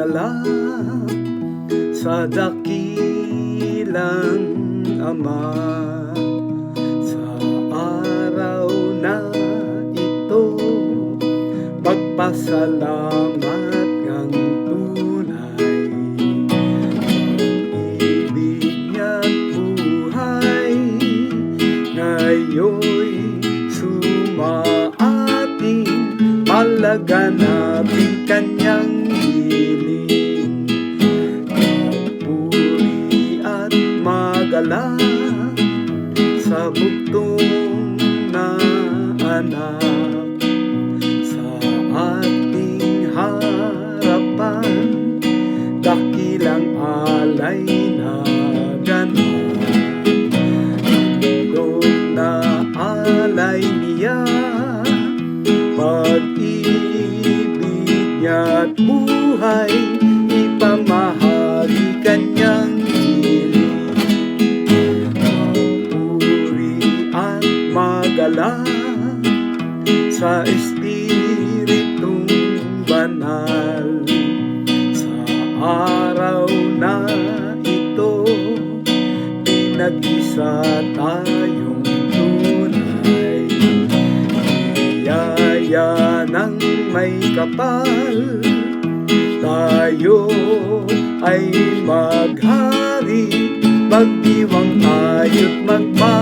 ganap sa dakilang Ama. Sa araw na ito magpasalamat palaganapin kanyang hiling. Puri at magalang sa bugtong na anak. Sa ating harapan dakilang alay na ganap Handog na alay niya Pag-ibig niya't buhay Ipamahagi kanyang hiling. Puri at magalang Sa Espiritong banal. Sa araw na ito Pinag-isa tayong may kapal. Tayo ay maghari Magdiwang tayo't magmahal